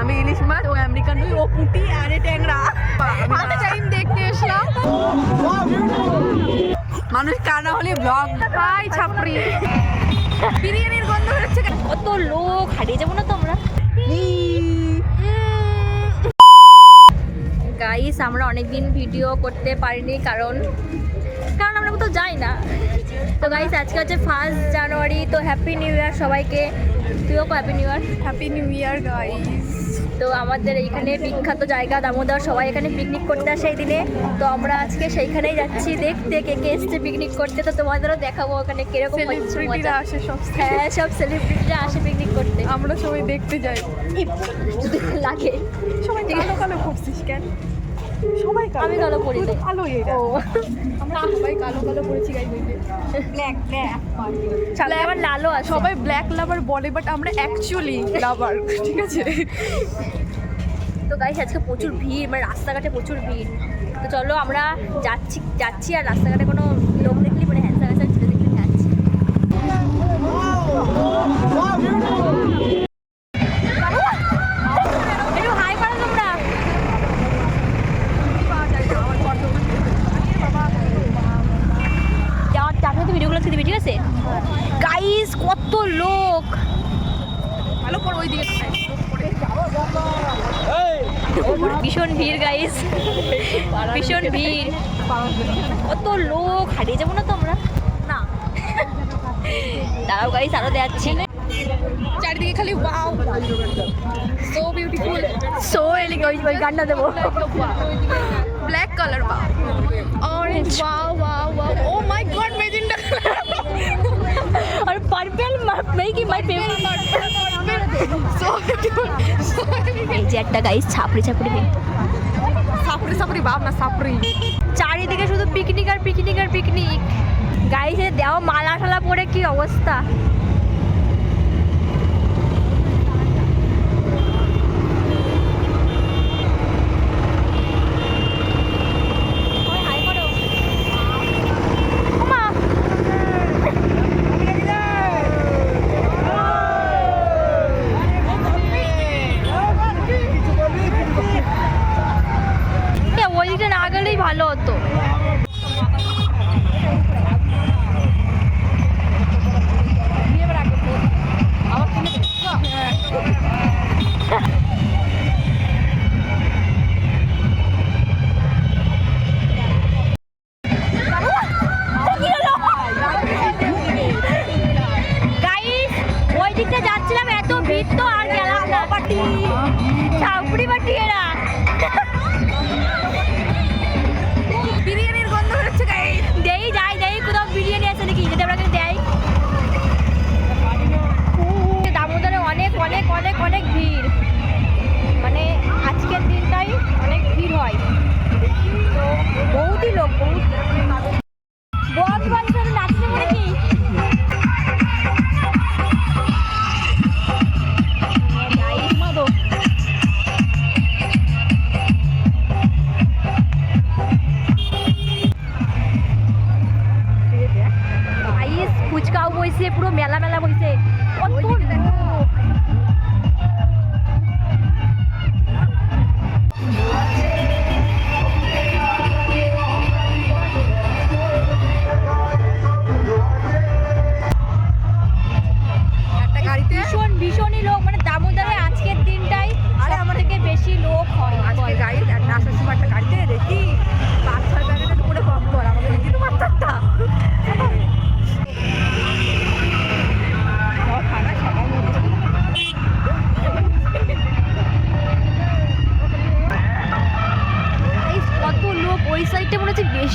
আমি ইলিশ মাছ ও আমেরিকান রুই ও পুটি আর ট্যাংরা। ফার্স্ট টাইম দেখতে এসলাম। মানুষ কানা হলে ব্লগ হাই ছাপড়ি। বিরিয়ানির গন্ধ হচ্ছে কত লোক হারিয়ে যাব না তো আমরা? গাইস আমরা অনেকদিন ভিডিও করতে পারিনি কারণ কারণ আমরা কোথাও যাই না। তো গাইস আজকে হচ্ছে ফার্স্ট জানুয়ারি তো হ্যাপি নিউ ইয়ার সবাইকে। তুইও happy new year happy new year guys তো আমাদের এইখানে বিখ্যাত জায়গা দামোদর সবাই এখানে পিকনিক করতে আসে এই দিনে। তো আমরা আজকে সেইখানেই যাচ্ছি। দেখতে কে কে এসছে পিকনিক করতে তো তোমাদেরও দেখাবো ওখানে কীরকম সেলিব্রিটিরা আসে সব হ্যাঁ সব সেলিব্রিটিরা আসে পিকনিক করতে। আমরা সবাই দেখতে যাই। লাগে। সবাই কালো কালো করছিস কেন? সবাই আমি কালো নাই। কালো ও। আমরা সবাই কালো কালো করেছি গাইস ব্ল্যাক ব্ল্যাক সামনে আবার লালও আছে। সবাই ব্ল্যাক লাভার বলে বাট আমরা অ্যাকচুয়ালি লাভার ঠিক আছে? তো গাইস আজকে প্রচুর ভিড় মানে রাস্তাঘাটে প্রচুর ভিড়। তো চলো আমরা যাচ্ছি যাচ্ছি আর রাস্তাঘাটে কোনো লোক দিবি ঠিক আছে? গাইস কত লোক। ভালো করে ওই দিকে ভীষণ ভিড় গাইস ভীষণ ভিড়। কত লোক। হারিয়ে যাব না তো আমরা? না। দাঁড়াও গাইস আরও দেখাচ্ছি। চারিদিকে খালি ওয়াও সো বিউটিফুল সো ওই ওই গানটা দেবো। ব্ল্যাক কালার বা orange wow wow wow oh my god magenta R purple মেই কি মাই ফেভারিট সো এই যে একটা গাইস ছাপড়ি ছাপড়ি মেয়ে। সাপড়ি সাপড়ি বাপ না সাপড়ি চারিদিকে শুধু পিকনিক আর পিকনিক আর পিকনিক গাইসে দেওয়া মালা ঠালা পরে কি অবস্থা?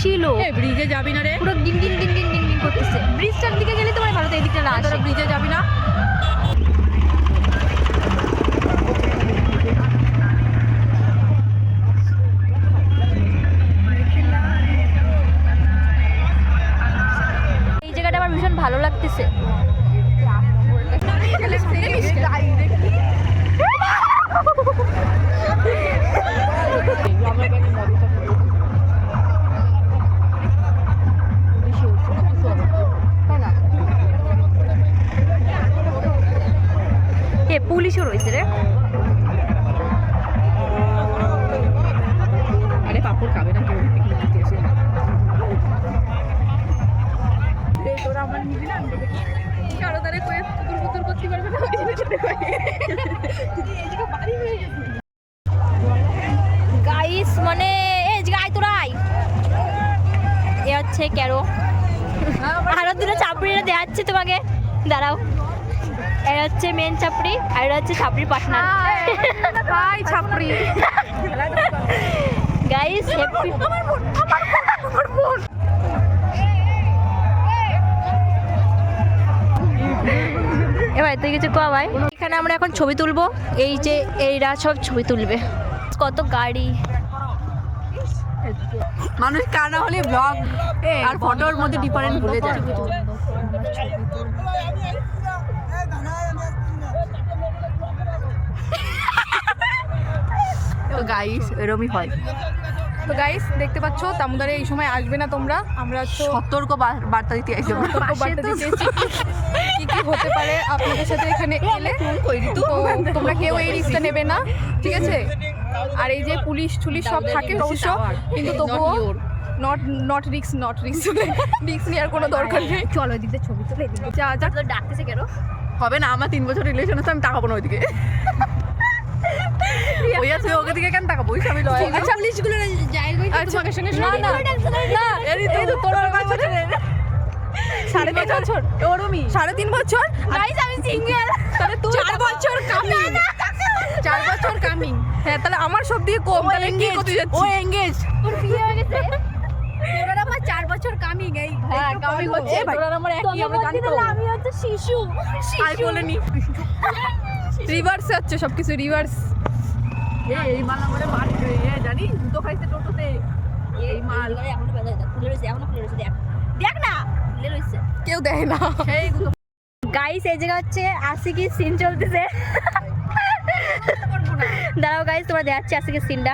মনে হচ্ছে ব্রিজে যাবি না রে? পুরো দিন দিন দিন দিন ডিন ডিন করতেছে। ব্রিজটার দিকে গেলে তোমার ভালো তো এদিকটা দিকটা না তোরা ব্রিজে যাবি না? কিছু রয়েছে রে। আরে পাপড় খাবে না কেউ পিকনিক করতে পারবে গাইস মানে এই যে গাই এ হচ্ছে হ্যাঁ, আরও দুটো চাপড়িটা দেখাচ্ছে তোমাকে। দাঁড়াও। এরা হচ্ছে মেন চাপড়ি আর এরা হচ্ছে চাপড়ির পার্টনার হাই ছাপড়ি। গাইস হ্যাপি এবার তুই কিছু কয়া ভাই। এখানে আমরা এখন ছবি তুলবো। এই যে এইরা সব ছবি তুলবে। কত গাড়ি। মানুষ কানা হলে ব্লগ আর ফটোর মধ্যে ডিফারেন্ট ভুলে যায়। তো গাইস এরমই হয়। তো গাইস দেখতে পাচ্ছ দামোদরে এই সময় আসবে না তোমরা। আমরা সতর্ক বার্তা দিতে আসবে বার্তা দিতে কি কি হতে পারে আপনাদের সাথে এখানে এলে? তো। তোমরা কেউ এই রিস্কটা নেবে না ঠিক আছে? আর এই যে পুলিশ টুলিশ সব থাকে অবশ্য কিন্তু তবুও নট নট রিক্স নট রিক্স রিক্স নেওয়ার কোনো দরকার নেই। চলো দিতে ছবি তুলে যা যা। ডাকতেছে কেন? হবে না আমার তিন বছর রিলেশন আছে আমি তাকাবো না ওইদিকে। আছে ওকে দিকে কেন তাকাবো? আমি লয়। আচ্ছা পুলিশগুলো জায়গায় আচ্ছা সঙ্গে না না না এই তো তোর সাড়ে তিন বছর। ওরমই। সাড়ে তিন বছর? গাইস আমি সিঙ্গেল তাহলে তুই চার বছর কামিং চার বছর কামিং হ্যাঁ তাহলে আমার সব দিয়ে কম। তাহলে কি করতে ও এঙ্গেজ ওর বিয়ে হয়ে গেছে? আমার চার বছর কামিং এই হ্যাঁ কামিং হচ্ছে। তোর আমার একই আমরা জানতো আমি হচ্ছে শিশু। বলেনি রিভার্স হচ্ছে সবকিছু রিভার্স এই মাল আমাদের মার এ জানি দুটো খাইছে টোটোতে। এই মাল। এখনও খুলে রয়েছে এখনও খুলে রয়েছে দেখ। দেখ না খুলে রয়েছে। কেউ দেয় না। সেই গাইস এই জায়গা হচ্ছে আশিকি সিন চলতেছে। দাঁড়াও গাইস তোমরা দেখাচ্ছি আশিকি সিনটা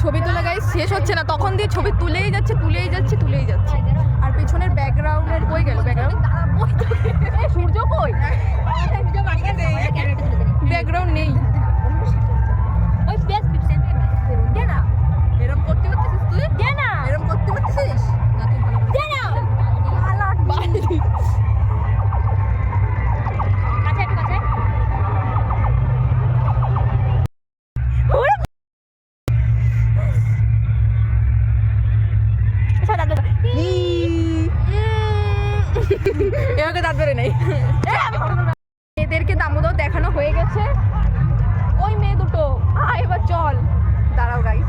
ছবি তোলা গাই শেষ হচ্ছে না। তখন দিয়ে ছবি তুলেই যাচ্ছে তুলেই যাচ্ছে তুলেই যাচ্ছে। পেছনের ব্যাকগ্রাউন্ডের বই গেল? ব্যাকগ্রাউন্ড সূর্য কই? ব্যাকগ্রাউন্ড নেই। দাঁত নেই। মেয়েদেরকে দামোদর দেখানো হয়ে গেছে। ওই মেয়ে দুটো। আয় এবার চল। দাঁড়াও গাই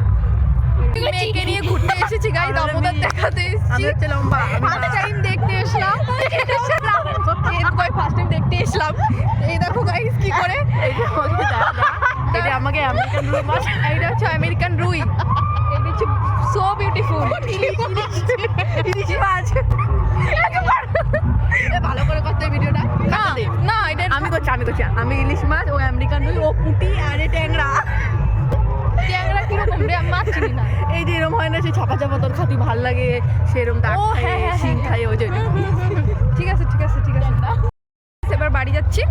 মেয়েকে নিয়ে ঘুরতে এসেছি গাই দামোদর। দেখাতে আমি এসেছি লম্বা আমি ফার্স্ট টাইম দেখতে এসলাম। ফার্স্ট টাইম দেখতে এসলাম। এই দেখো গাইস কি করে? এটা আমাকে এটা আমেরিকান রুই মাছ এইটা হচ্ছে আমেরিকান রুই। এটা হচ্ছে সো বিউটিফুল ইলিশ মাছ এ ভালো করে করতে ভিডিওটা না না এটা আমি করছি আমি করছি আমি ইলিশ মাছ ও আমেরিকান রুই ও পুটি আর এ ট্যাংরা। ট্যাংরা কীরকম রে? আমি মাছ চিনি না। এই যে এরকম হয় না সে ছাপা ছাপা তোর খাতি ভালো লাগে সেরকম ডাক খায় হ্যাঁ, হ্যাঁ, শিং হ্যাঁ, খায় ওই যে। ঠিক আছে ঠিক আছে ঠিক আছে। এবার বাড়ি যাচ্ছি।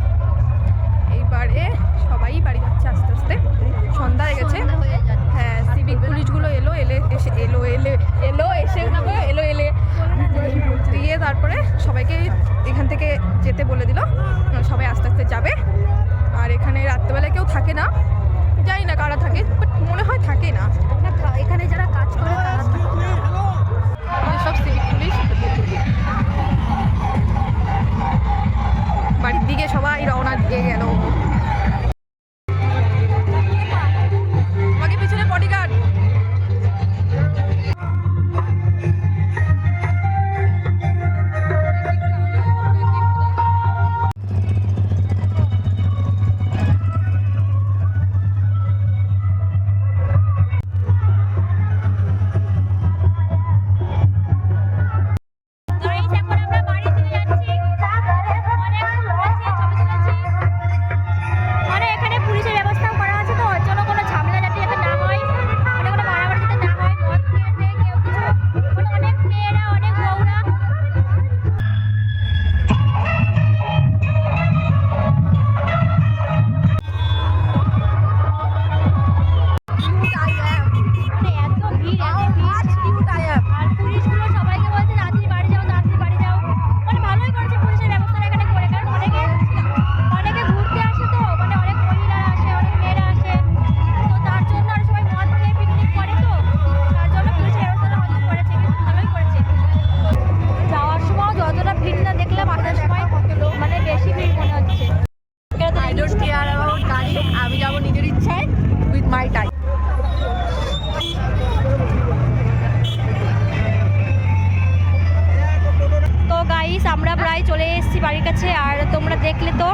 আমরা প্রায় চলে এসেছি বাড়ির কাছে, আর তোমরা দেখলে তো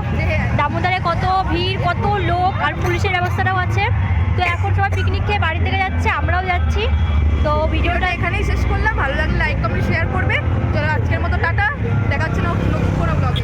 দামোদারে কত ভিড়, কত লোক, আর পুলিশের ব্যবস্থাটাও আছে। তো এখন সবাই পিকনিক খেয়ে বাড়ি থেকে যাচ্ছে, আমরাও যাচ্ছি। তো ভিডিওটা এখানেই শেষ করলাম। ভালো লাগলে লাইক কমেন্ট শেয়ার করবে। চলো আজকের মতো টাটা। দেখাচ্ছে না নতুন কোনো ব্লগে